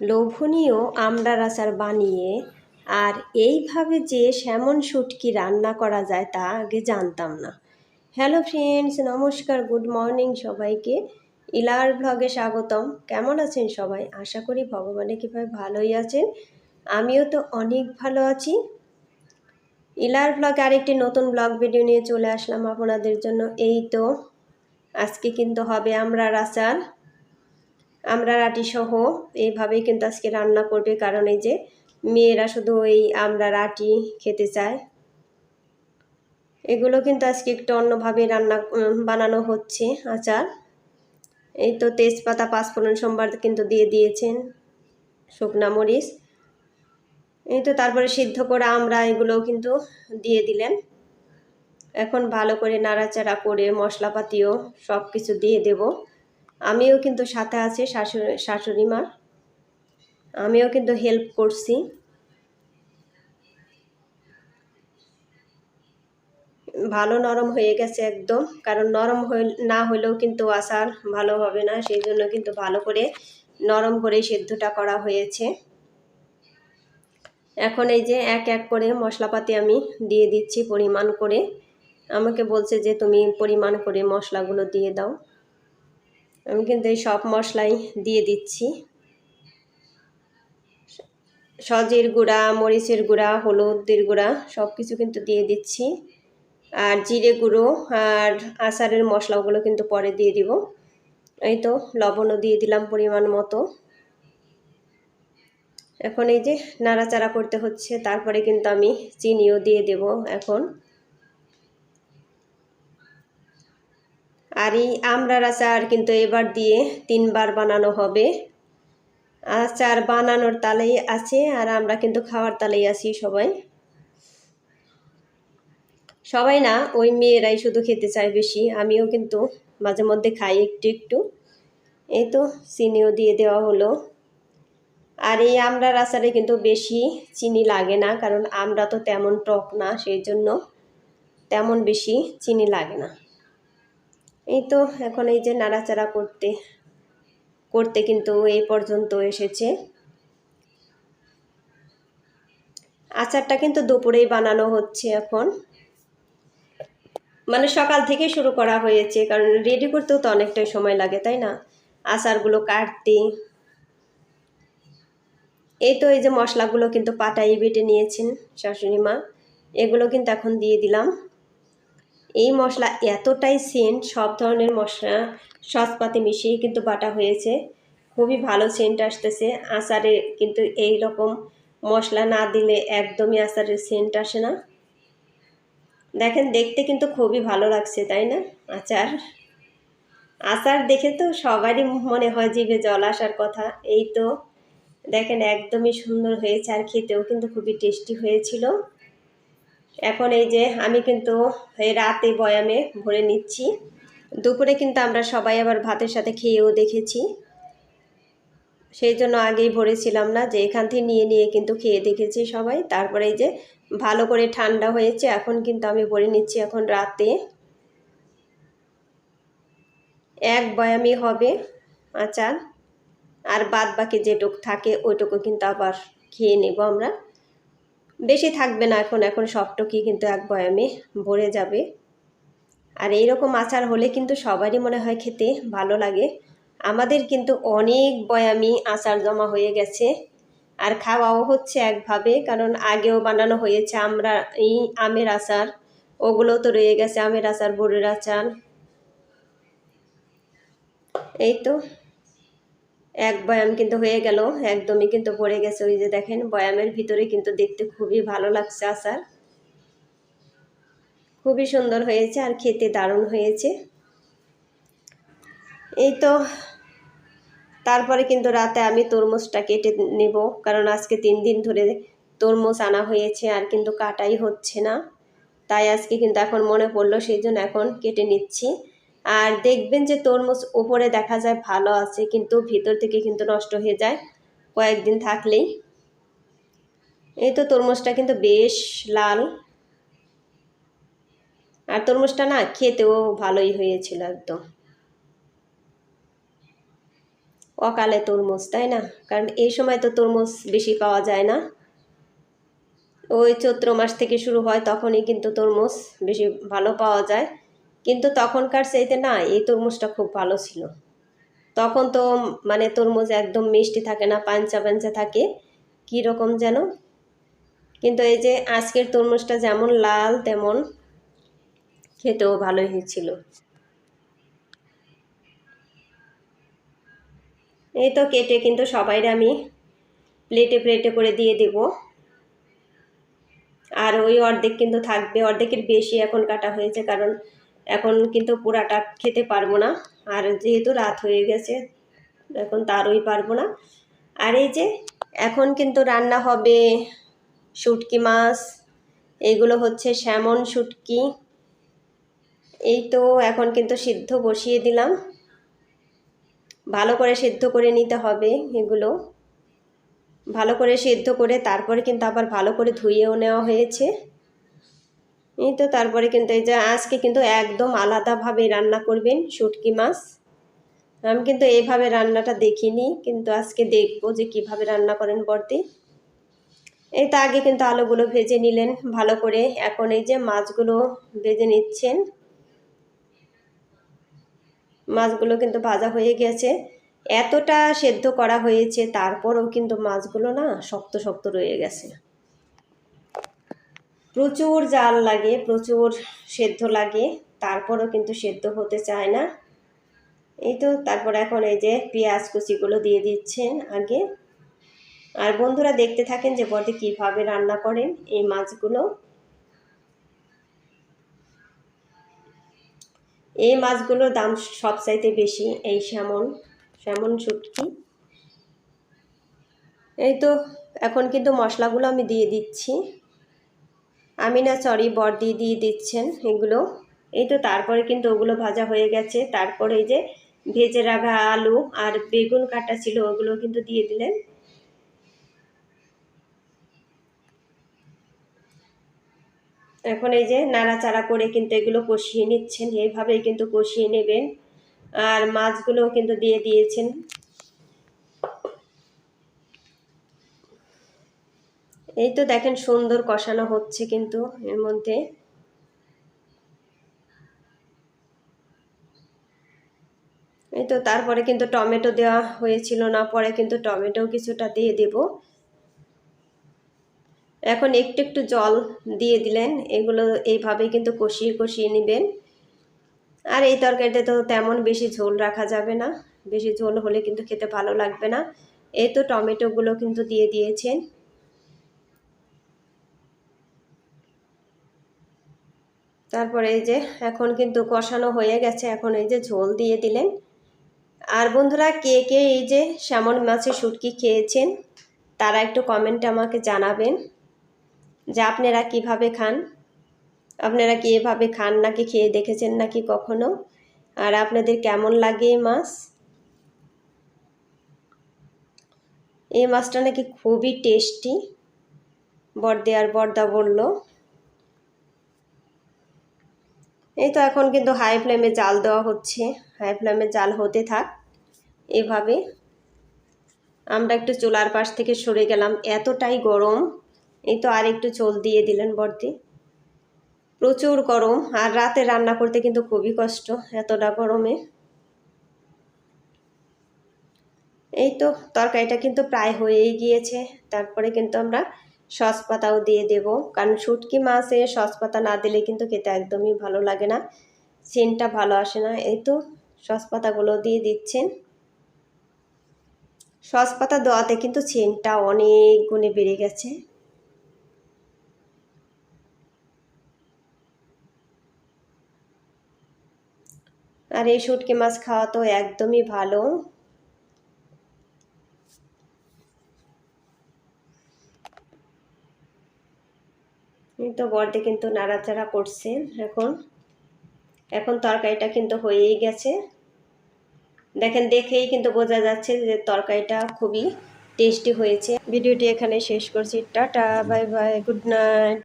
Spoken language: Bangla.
লোভনীয় আমড়ার আচার বানিয়ে আর এইভাবে যে স্যামন শুটকি রান্না করা যায় তা আগে জানতাম না। হ্যালো ফ্রেন্ডস নমস্কার গুড মর্নিং সবাইকে। ইলার ব্লগে স্বাগতম। কেমন আছেন সবাই? আশা করি ভগবানের কৃপায় ভালোই আছেন। আমিও তো অনেক ভালো আছি। ইলার ব্লগে আরেকটি নতুন ব্লগ ভিডিও নিয়ে চলে আসলাম আপনাদের জন্য। এই তো, আজকে কিন্তু হবে আমরা আচার। আমরা সহ এইভাবেই কিন্তু আজকে রান্না করবে, কারণ এই যে মেয়েরা শুধু ওই আমরা রাটি খেতে চায়। এগুলো কিন্তু আজকে একটু অন্যভাবে রান্না বানানো হচ্ছে আচার। এই তো তেজপাতা, পাঁচফোড়ন সোমবার কিন্তু দিয়ে দিয়েছেন শুকনা মরিচ। এই তো তারপরে সিদ্ধ করা আমরা এগুলোও কিন্তু দিয়ে দিলেন। এখন ভালো করে নাড়াচাড়া করে মশলাপাতিও সব কিছু দিয়ে দেব। আমিও কিন্তু সাথে আছে শাশুড়ি শাশুড়ি মার আমিও কিন্তু হেল্প করছি। ভালো নরম হয়ে গেছে একদম, কারণ নরম না হলেও কিন্তু আচার ভালো হবে না, সেই জন্য কিন্তু ভালো করে নরম করে সেদ্ধটা করা হয়েছে। এখন এই যে এক এক করে মশলাপাতি আমি দিয়ে দিচ্ছি পরিমাণ করে। আমাকে বলছে যে তুমি পরিমাণ করে মশলাগুলো দিয়ে দাও। আমি কিন্তু এই সব মশলাই দিয়ে দিচ্ছি। সজের গুঁড়া, মরিচের গুঁড়া, হলুদের গুঁড়া সব কিছু কিন্তু দিয়ে দিচ্ছি। আর জিরে গুঁড়ো আর আচারের মশলাগুলো কিন্তু পরে দিয়ে দিব। এই তো লবণও দিয়ে দিলাম পরিমাণ মতো। এখন এই যে নাড়াচাড়া করতে হচ্ছে, তারপরে কিন্তু আমি চিনিও দিয়ে দেব এখন। আর এই আমড়ার আচার কিন্তু এবার দিয়ে তিনবার বানানো হবে। আচার বানানোর তালেই আছে আর আমরা কিন্তু খাওয়ার তালেই আছি সবাই। সবাই না, ওই মেয়েরাই শুধু খেতে চায় বেশি, আমিও কিন্তু মাঝে মধ্যে খাই একটু একটু। এই তো চিনিও দিয়ে দেওয়া হলো। আর এই আমড়ার আচারে কিন্তু বেশি চিনি লাগে না, কারণ আমরা তো তেমন টক না, সেই জন্য তেমন বেশি চিনি লাগে না। এই তো এখন এই যে নাড়াচাড়া করতে করতে কিন্তু এই পর্যন্ত এসেছে। আচারটা কিন্তু দুপুরেই বানানো হচ্ছে এখন। মানে সকাল থেকে শুরু করা হয়েছে, কারণ রেডি করতেও তো অনেকটাই সময় লাগে, তাই না? আচারগুলো কাটতে। এই তো এই যে মশলাগুলো কিন্তু পাটাই বেটে নিয়েছেন শাশুড়ি মা, এগুলো কিন্তু এখন দিয়ে দিলাম। এই মশলা এতটাই সেন্ট, সব ধরনের মশলা, সসপাতি মিশিয়ে কিন্তু বাটা হয়েছে। খুবই ভালো সেন্ট আসতেছে। আচারে কিন্তু এই রকম মশলা না দিলে একদমই আচারের সেন্ট আসে না। দেখেন, দেখতে কিন্তু খুবই ভালো লাগছে, তাই না? আচার। আচার দেখে তো সবারই মনে হয় জিভে জল আসার কথা। এই তো, দেখেন, একদমই সুন্দর হয়েছে। আর খেতেও কিন্তু খুবই টেস্টি হয়েছিল। এখন এই যে আমি কিন্তু রাতে বয়ামে ভরে নিচ্ছি। দুপুরে কিন্তু আমরা সবাই আবার ভাতের সাথে খেয়েও দেখেছি। সেই জন্য আগেই ভরেছিলাম না, যে এখান থেকে নিয়ে নিয়ে কিন্তু খেয়ে দেখেছি সবাই। তারপরে এই যে ভালো করে ঠান্ডা হয়েছে, এখন কিন্তু আমি ভরে নিচ্ছি এখন রাতে। এক বয়ামি হবে আচার। আর বাদ বাকি যেটুক থাকে ওইটুকু কিন্তু আবার খেয়ে নেব আমরা। বেশি থাকবে না এখন এখন সবটুকুই কিন্তু এক বয়ামে ভরে যাবে। আর এইরকম আচার হলে কিন্তু সবারই মনে হয় খেতে ভালো লাগে। আমাদের কিন্তু অনেক বয়ামি আচার জমা হয়ে গেছে। আর খাওয়াও হচ্ছে একভাবে, কারণ আগেও বানানো হয়েছে আমরা এই আমের আচার। ওগুলো তো রয়ে গেছে, আমের আচার বড়ের আচার। এই তো। এক বয়াম কিন্তু হয়ে গেল, একদমই কিন্তু পড়ে গেছে। ওই যে দেখেন, বয়ামের ভিতরে কিন্তু দেখতে খুবই ভালো লাগছে আচার। খুবই সুন্দর হয়েছে আর খেতে দারুণ হয়েছে। এই তো, তারপরে কিন্তু রাতে আমি তরমুজটা কেটে নেব, কারণ আজকে তিন দিন ধরে তরমুজ আনা হয়েছে আর কিন্তু কাটাই হচ্ছে না। তাই আজকে কিন্তু এখন মনে পড়ল, সেই জন্য এখন কেটে নিচ্ছি। আর দেখবেন যে তরমুজ ওপরে দেখা যায় ভালো আছে, কিন্তু ভিতর থেকে কিন্তু নষ্ট হয়ে যায় কয়েকদিন থাকলেই। এই তো তরমুজটা কিন্তু বেশ লাল। আর তরমুজটা না খেতেও ভালোই হয়েছিল একদম। অকালে তরমুজ, তাই না? কারণ এই সময় তো তরমুজ বেশি পাওয়া যায় না। ওই চৈত্র মাস থেকে শুরু হয়, তখনই কিন্তু তরমুজ বেশি ভালো পাওয়া যায়। কিন্তু তখনকার চাইতে না, এই তরমুজটা খুব ভালো ছিল। তখন তো মানে তরমুজ একদম মিষ্টি থাকে না, পাঞ্চা পাঞ্চা থাকে, কী রকম যেন? কিন্তু এই যে আজকের তরমুজটা যেমন লাল তেমন খেতেও ভালোই হয়েছিল। এই তো কেটে কিন্তু সবাইরে আমি প্লেটে প্লেটে করে দিয়ে দেব। আর ওই অর্ধেক কিন্তু থাকবে, অর্ধেকের বেশি এখন কাটা হয়েছে, কারণ এখন কিন্তু পুরাটা খেতে পারব না। আর যেহেতু রাত হয়ে গেছে, এখন তারই পারব না। আর এই যে, এখন কিন্তু রান্না হবে শুটকি মাছ এইগুলো হচ্ছে স্যামন শুটকি। এই তো এখন কিন্তু সিদ্ধ বসিয়ে দিলাম। ভালো করে সিদ্ধ করে নিতে হবে এগুলো। ভালো করে সিদ্ধ করে তারপরে কিন্তু আবার ভালো করে ধুয়েও নেওয়া হয়েছে। এই তো তারপরে কিন্তু এই যে আজকে কিন্তু একদম আলাদাভাবে রান্না করবেন শুটকি মাছ। আমি কিন্তু এইভাবে রান্নাটা দেখিনি, কিন্তু আজকে দেখব যে কীভাবে রান্না করেন বর্তি এই তো আগে কিন্তু আলুগুলো ভেজে নিলেন ভালো করে। এখন এই যে মাছগুলো ভেজে নিচ্ছেন। মাছগুলো কিন্তু ভাজা হয়ে গেছে। এতটা সেদ্ধ করা হয়েছে, তারপরেও কিন্তু মাছগুলো না শক্ত শক্ত রয়ে গেছে। প্রচুর জাল লাগে, প্রচুর সেদ্ধ লাগে, তারপরও কিন্তু সেদ্ধ হতে চায় না। এই তো, তারপর এখন এই যে পেঁয়াজ কুচিগুলো দিয়ে দিচ্ছেন আগে। আর বন্ধুরা দেখতে থাকেন যে বড়দি কীভাবে রান্না করেন এই মাছগুলো। এই মাছগুলোর দাম সবচাইতে বেশি এই স্যামন স্যামন শুটকি। এই তো, এখন কিন্তু মশলাগুলো আমি দিয়ে দিচ্ছি। আমি না সরি বর দিয়ে দিয়ে দিচ্ছেন এগুলো। এই তো তারপরে কিন্তু ওগুলো ভাজা হয়ে গেছে। তারপরে এই যে ভেজে রাখা আলু আর বেগুন কাটা ছিল, ওগুলো কিন্তু দিয়ে দিলেন। এখন এই যে নাড়াচাড়া করে কিন্তু এগুলো কষিয়ে নিচ্ছেন। এইভাবেই কিন্তু কষিয়ে নেবেন। আর মাছগুলোও কিন্তু দিয়ে দিয়েছেন। এই তো দেখেন সুন্দর কষানো হচ্ছে কিন্তু এর মধ্যে। এই তো তারপরে কিন্তু টমেটো দেওয়া হয়েছিল না, পরে কিন্তু টমেটো কিছুটা দিয়ে দেব। এখন একটু একটু জল দিয়ে দিলেন, এগুলো এইভাবে কিন্তু কষিয়ে কষিয়ে নেবেন। আর এই তরকারিতে তো তেমন বেশি ঝোল রাখা যাবে না, বেশি ঝোল হলে কিন্তু খেতে ভালো লাগবে না। এই তো টমেটোগুলো কিন্তু দিয়ে দিয়েছেন। তারপরে এই যে এখন কিন্তু কষানো হয়ে গেছে, এখন এই যে ঝোল দিয়ে দিলেন। আর বন্ধুরা, কে কে এই যে স্যামন মাছের শুটকি খেয়েছেন, তারা একটু কমেন্টে আমাকে জানাবেন যে আপনারা কীভাবে খান, আপনারা কি এভাবে খান নাকি খেয়ে দেখেছেন নাকি কখনো, আর আপনাদের কেমন লাগে এই মাছ? এই মাছটা নাকি খুবই টেস্টি। বর্দে আর বর্দা বলল। এই তো এখন কিন্তু হাই ফ্লেমে জাল দেওয়া হচ্ছে। হাই ফ্লেমে জাল হতে থাক। এভাবে আমরা একটু চুলার পাশ থেকে সরে গেলাম। এতটাই গরম। এই তো আর একটু চোল দিয়ে দিলেন বর্তি প্রচুর গরম। আর রাতে রান্না করতে কিন্তু খুবই কষ্ট এতটা গরমে। এই তো তরকারিটা কিন্তু প্রায় হয়েই গিয়েছে। তারপরে কিন্তু আমরা সস পাতাও দিয়ে দেব। কারণ শুটকি মাছে সস পাতা না দিলে কিন্তু খেতে একদমই ভালো লাগে না। সেন্টটা ভালো আসে না। এই তো সস পাতাগুলো দিয়ে দিচ্ছেন। সস পাতা দেওয়াতে কিন্তু সেন্টটা অনেক গুণে বেড়ে গেছে। আর এই শুটকি মাছ খাওয়া তো একদমই ভালো। তো বর্দে কিন্তু নাড়াচাড়া করছে এখন। এখন তরকারিটা কিন্তু হয়েই গেছে। দেখেন, দেখেই কিন্তু বোঝা যাচ্ছে যে তরকারিটা খুবই টেস্টি হয়েছে। ভিডিওটি এখানে শেষ করছি। Tata, bye bye, good night.